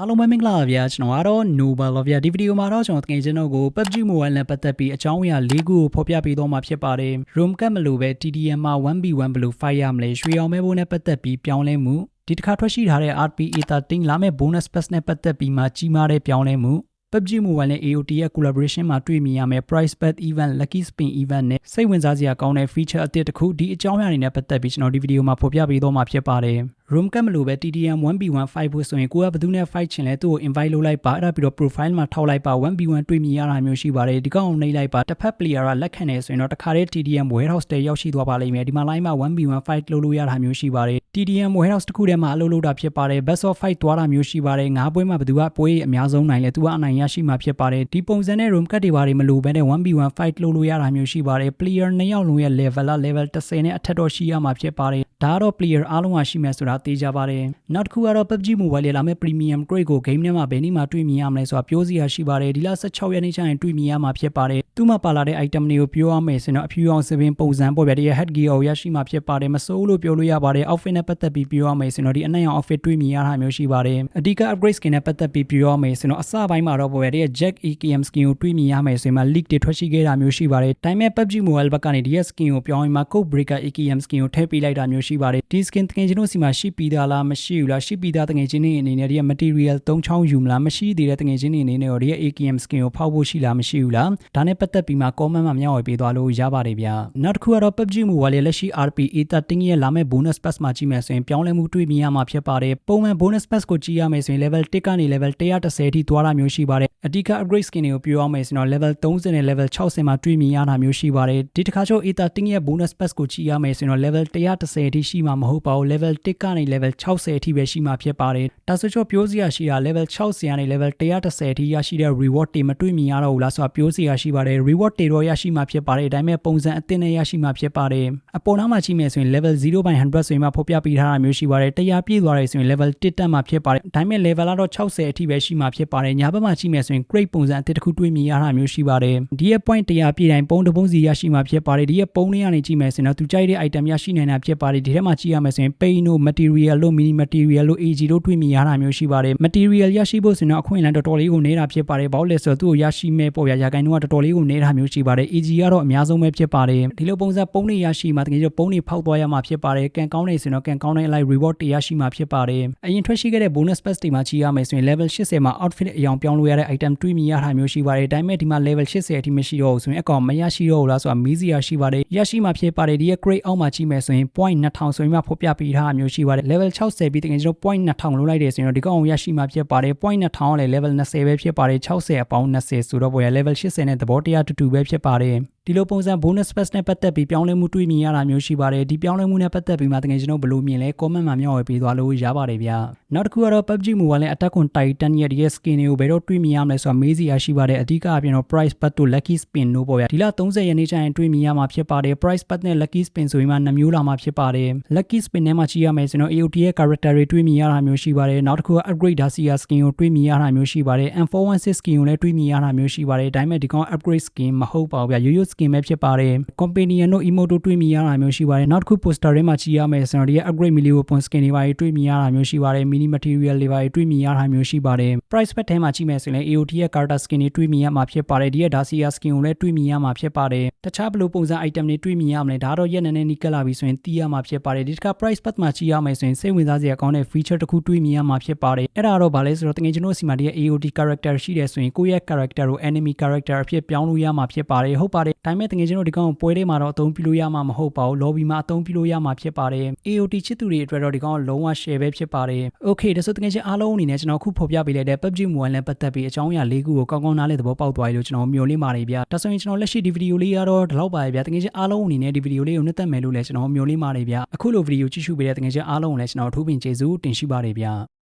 အားလုံးပဲမင်္ဂလာပါဗျာကျွန်တော်ကတော့ Nobel ပါဗျာဒီဗီဒီယိုမှာတော့ကျွန်တော်တကယ်ချင်းတို့ကို PUBG Mobile နဲ့ပတ်သက်ပြီးအကြောင်းအရာ၄ခုကိုဖော်ပြပေးသွားမှာဖြစ်ပါတယ် Room Cut မလို့ပဲ TDM မှာ 1v1 ဘယ်လို fight ရမလဲရွှေအောင်မဲဘိုးနဲ့ပတ်သက်ပြီးပြောင်းလဲမှုဒီတစ်ခါထွက်ရှိထားတဲ့ RPA 13လာမဲ့ bonus pass နဲ့ပတ်သက်ပြီးမှကြီးမားတဲ့ပြောင်းလဲမှု PUBG Mobile နဲ့ AOT ရဲ့ collaboration မှာတွေ့မြင်ရမယ့် price bet event lucky spin event နဲ့စိတ်ဝင်စားစရာကောင်းတဲ့ feature အသစ်တစ်ခုဒီအကြောင်းအရာတွေနဲ့ပတ်သက်ပြီးကျွန်တော်ဒီဗီဒီယိုမှာဖော်ပြပေးသွားမှာဖြစ်ပါတယ် room ကမလို့ပဲ TDM 1v1 5ဖို့ဆိုရင်ကိုကဘယ်သူနဲ့ fight ချင်လဲသူ့ကို invite လုပ်လိုက်ပါအဲ့ဒါပြီးတော့ profile မှာထောက်လိုက်ပါ 1v1 တွေ့မြင်ရတာမျိုးရှိပါတယ်ဒီကောင်နှိပ်လိုက်ပါတစ်ဖက် player ကလက်ခံနေဆိုရင်တော့တခါတည်း TDM warehouse တဲရောက်ရှိသွားပါလိမ့်မယ်ဒီမှာ line မှာ 1v1 fight လုပ်လို့ရတာမျိုးရှိပါတယ် TDM warehouse တစ်ခုထဲမှာအလုပ်လုပ်တာဖြစ်ပါတယ် best of fight သွားတာမျိုးရှိပါတယ်ငါးပွဲမှာဘယ်သူကပွဲအများဆုံးနိုင်လဲသူကအနိုင်ရရှိမှာဖြစ်ပါတယ်ဒီပုံစံနဲ့ room cut တွေပါတယ်မလို့ဘဲနဲ့ 1v1 fight လုပ်လို့ရတာမျိုးရှိပါတယ် player နှစ်ယောက်လုံးရဲ့ level က level 10နဲ့အထက်တော့ရှိရမှာဖြစ်ပါတယ် ဒါကတော့ player အားလုံးကရှိမယ်ဆိုတာသိကြပါတယ်နောက်တစ်ခုကတော့ PUBG Mobile လေလာမဲ့ Premium Grade ကို game ထဲမှာဘယ်နည်းမှတွေ့မြင်ရမလဲဆိုတာပြောစီရရှိပါတယ်ဒီလ16ရက်နေ့ကျရင်တွေ့မြင်ရမှာဖြစ်ပါတယ်သူ့မှာပါလာတဲ့ item တွေကိုပြောရမယ်ဆိုတော့အဖြူအောင်စပင်ပုံစံပေါ်ပြတဲ့ head gear ကိုရရှိမှာဖြစ်ပါတယ်မစိုးလို့ပြောလို့ရပါတယ် outfit နဲ့ပတ်သက်ပြီးပြောရမယ်ဆိုတော့ဒီအနက်ရောင် outfit တွေ့မြင်ရတာမျိုးရှိပါတယ်အဓိက upgrade skin နဲ့ပတ်သက်ပြီးပြောရမယ်ဆိုတော့အစပိုင်းမှာတော့ပေါ်ပြတဲ့ Jack EKM skin ကိုတွေ့မြင်ရမယ်ဆိုရင်မှ leak တွေထွက်ရှိခဲ့တာမျိုးရှိပါတယ်ဒါပေမဲ့ PUBG Mobile ဘက်ကနေဒီ skin ကိုပြောင်းရင်မှ Code Breaker EKM skin ကိုထည့်ပေးလိုက်တာမျိုးရှိပါတယ်ဒီ skin တကယ်ချင်းတို့စီမှာရှိပြီးသားလားမရှိဘူးလားရှိပြီးသားတကယ်ချင်းတွေအနေနဲ့ဒီက material သုံးချောင်းယူမလားမရှိသေးတဲ့တကယ်ချင်းတွေအနေနဲ့ရောဒီက AKM skin ကိုဖောက်ဖို့ရှိလားမရှိဘူးလားဒါနဲ့ပတ်သက်ပြီးမှ comment မှာမျှဝေပေးသွားလို့ရပါတယ်ဗျာနောက်တစ်ခုကတော့ PUBG Mobile ရဲ့လက်ရှိ RPA 13ရဲ့လာမဲ့ bonus pass မှာကြည့်မယ်ဆိုရင်ပြောင်းလဲမှုတွေ့မြင်ရမှာဖြစ်ပါတယ်ပုံမှန် bonus pass ကိုကြည့်ရမယ်ဆိုရင် level 1ကနေ level 130အထိသွားတာမျိုးရှိပါတယ်အဓိက upgrade skin တွေကိုပြောရမယ်ဆိုတော့ level 30နဲ့ level 60မှာတွေ့မြင်ရတာမျိုးရှိပါတယ်ဒီတစ်ခါကျတော့ A13 ရဲ့ bonus pass ကိုကြည့်ရမယ်ဆိုရင်တော့ level 130အထိရှိမှာမဟုတ်ပါဘူး level 1ကနေ level 60အထိပဲရှိမှာဖြစ်ပါတယ်ဒါဆိုတော့ပြောစရာရှိတာ level 60ကနေ level 130အထိရရှိတဲ့ reward တွေမတွေ့မြင်ရတော့ဘူးလားဆိုတာပြောစရာရှိပါတယ် reward တွေတော့ရရှိမှာဖြစ်ပါတယ်ဒါပေမဲ့ပုံစံအသစ်နဲ့ရရှိမှာဖြစ်ပါတယ်အပေါ်နားမှာကြည့်မယ်ဆိုရင် level 0/100ဆိုရင်မှဖော်ပြပေးထားတာမျိုးရှိပါတယ်တရားပြည့်သွားတယ်ဆိုရင် level 1တက်မှာဖြစ်ပါတယ်ဒါပေမဲ့ level ကတော့60အထိပဲရှိမှာဖြစ်ပါတယ်ညာဘက်မှာကြည့်မယ်ဆိုရင် grade ပုံစံအသစ်တစ်ခုတွေ့မြင်ရတာမျိုးရှိပါတယ်ဒီရဲ့ point တရားပြည့်တိုင်းပုံတစ်ပုံစီရရှိမှာဖြစ်ပါတယ်ဒီရဲ့ပုံလေးကနေကြည့်မယ်ဆိုရင်တော့သူကြိုက်တဲ့ item ရရှိနိုင်တာဖြစ်ပါတယ်ဒီထဲမှာကြည့်ရမယ်ဆိုရင် paint တို့ material တို့ mini material တို့ AG တို့တွေ့မြင်ရတာမျိုးရှိပါတယ် material ရရှိဖို့ဆိုရင်တော့အခွင့်အလမ်းတော်တော်လေးကိုနေတာဖြစ်ပါတယ်ဘာလို့လဲဆိုတော့သူ့ကိုရရှိမဲ့ပေါ်ရရကိုင်တော့တော်တော်လေးကိုနေတာမျိုးရှိပါတယ် AG ကတော့အများဆုံးပဲဖြစ်ပါတယ်ဒီလိုပုံစံပုံတွေရရှိမှာတကယ်လို့ပုံတွေဖောက်သွားရမှာဖြစ်ပါတယ်ကန်ကောင်းနေဆိုရင်တော့ကန်ကောင်းတဲ့အလိုက် reward တွေရရှိမှာဖြစ်ပါတယ်အရင်ထွက်ရှိခဲ့တဲ့ bonus pass တွေမှာကြည့်ရမယ်ဆိုရင် level 80မှာ outfit အယောင်ပြောင်းလို့ရတဲ့ item တွေ့မြင်ရတာမျိုးရှိပါတယ်ဒါပေမဲ့ဒီမှာ level 80အထိမရှိတော့ဘူးဆိုရင်အကောင်မရရှိတော့ဘူးလားဆိုတာမီးစရာရှိပါတယ်ရရှိမှာဖြစ်ပါတယ်ဒီရဲ့ grade အောက်မှာကြည့်မယ်ဆိုရင် point 2000ဆိုရင်မှဖော်ပြပေးထားတာမျိုးရှိပါတယ် level 60ပြီးတကယ်ကျွန်တော် point 2000လုံးလိုက်တယ်ဆိုရင်တော့ဒီကောင်ရရှိမှာဖြစ်ပါတယ် point 2000ကလည်း level 20ပဲဖြစ်ပါတယ်60အပေါင်း20ဆိုတော့ပေါ်ရ level 80နဲ့သဘောတရားတူတူပဲဖြစ်ပါတယ် ဒီလိုပုံစံ bonus pass နဲ့ပတ်သက်ပြီးပြောင်းလဲမှုတွေ့မြင်ရတာမျိုးရှိပါတယ်ဒီပြောင်းလဲမှုနဲ့ပတ်သက်ပြီးမှတကယ်ကျွန်တော်ဘယ်လိုမြင်လဲ comment မှာမျှဝေပေးသွားလို့ရပါတယ်ဗျာနောက်တစ်ခုကတော့ PUBG Mobile နဲ့ Attack on Titan ရဲ့ဒီရဲ့ skin တွေကိုဘယ်တော့တွေ့မြင်ရမလဲဆိုတာမေးစီရရှိပါတယ်အဓိကအပြင်တော့ price bet တို့ lucky spin တို့ပေါ့ဗျာဒီလ30ရက်နေ့ကျရင်တွေ့မြင်ရမှာဖြစ်ပါတယ် price bet နဲ့ lucky spin ဆိုရင်မှနှမျိုးလာမှာဖြစ်ပါတယ် lucky spin နဲ့မှကြည့်ရမယ်ဆိုတော့ AOT ရဲ့ character တွေတွေ့မြင်ရတာမျိုးရှိပါတယ်နောက်တစ်ခုက upgrade Dacia skin ကိုတွေ့မြင်ရတာမျိုးရှိပါတယ် M416 skin ကိုလည်းတွေ့မြင်ရတာမျိုးရှိပါတယ်ဒါပေမဲ့ဒီကောင် upgrade skin မဟုတ်ပါဘူးဗျာရိုးရိုး skin ပဲဖြစ်ပါတယ် companion တို့ emote တို့တွေ့မြင်ရတာမျိုးရှိပါတယ်နောက်တစ်ခု poster တွေမှာကြည့်ရမယ်ဆိုတော့ဒီရဲ့ upgrade milli weapon skin တွေပါတွေ့မြင်ရတာမျိုးရှိပါတယ် mini material တွေပါတွေ့မြင်ရတာမျိုးရှိပါတယ် price bet ထဲမှာကြည့်မယ်ဆိုရင် AOT ရဲ့ character skin တွေတွေ့မြင်ရမှာဖြစ်ပါတယ်ဒီရဲ့ Dacia skin ကိုလည်းတွေ့မြင်ရမှာဖြစ်ပါတယ်တခြားဘယ်လိုပုံစံ item တွေတွေ့မြင်ရမလဲဒါတော့ရက်နေနေနီးကပ်လာပြီဆိုရင်သိရမှာဖြစ်ပါတယ်ဒီတစ်ခါ price bet မှာကြည့်ရမယ်ဆိုရင်စိတ်ဝင်စားစရာကောင်းတဲ့ feature တစ်ခုတွေ့မြင်ရမှာဖြစ်ပါတယ်အဲ့ဒါတော့ဗာလဲဆိုတော့တကယ်ကျွန်တော်စီမှာဒီရဲ့ AOT character ရှိတယ်ဆိုရင်ကိုယ့်ရဲ့ character ကို enemy character အဖြစ်ပြောင်းလို့ရမှာဖြစ်ပါတယ်ဟုတ်ပါတယ်ဒါပေမဲ့တကယ်ကျွန်တော်ဒီကောင်ပွဲထဲမှာတော့အသုံးပြုလို့ရမှာမဟုတ်ပါဘူး lobby မှာအသုံးပြုလို့ရမှာဖြစ်ပါတယ် AOT ချစ်သူတွေအတွက်တော့ဒီကောင်လုံးဝ share ပဲဖြစ်ပါတယ် okay ဒါဆိုတကယ်ချင်းအားလုံးအနေနဲ့ကျွန်တော်ခုဖော်ပြပေးလိုက်တဲ့ PUBG Mobile နဲ့ပတ်သက်ပြီးအကြောင်းအရာ၄ခုကိုကောင်းကောင်းနားလည်သဘောပေါက်သွားပြီလို့ကျွန်တော်မျှော်လင့်ပါတယ်ဗျာဒါဆိုရင်ကျွန်တော်လက်ရှိဒီဗီဒီယိုလေးကတော့ဒီလောက်ပါပဲဗျာတကယ်ချင်းအားလုံးအနေနဲ့ဒီဗီဒီယိုလေးကိုနှစ်သက်မယ်လို့လည်းကျွန်တော်မျှော်လင့်ပါတယ်ဗျာအခုလိုဗီဒီယိုကြည့်ရှုပေးတဲ့တကယ်ချင်းအားလုံးကိုလည်းကျွန်တော်အထူးပင်ကျေးဇူးတင်ရှိပါတယ်ဗျာ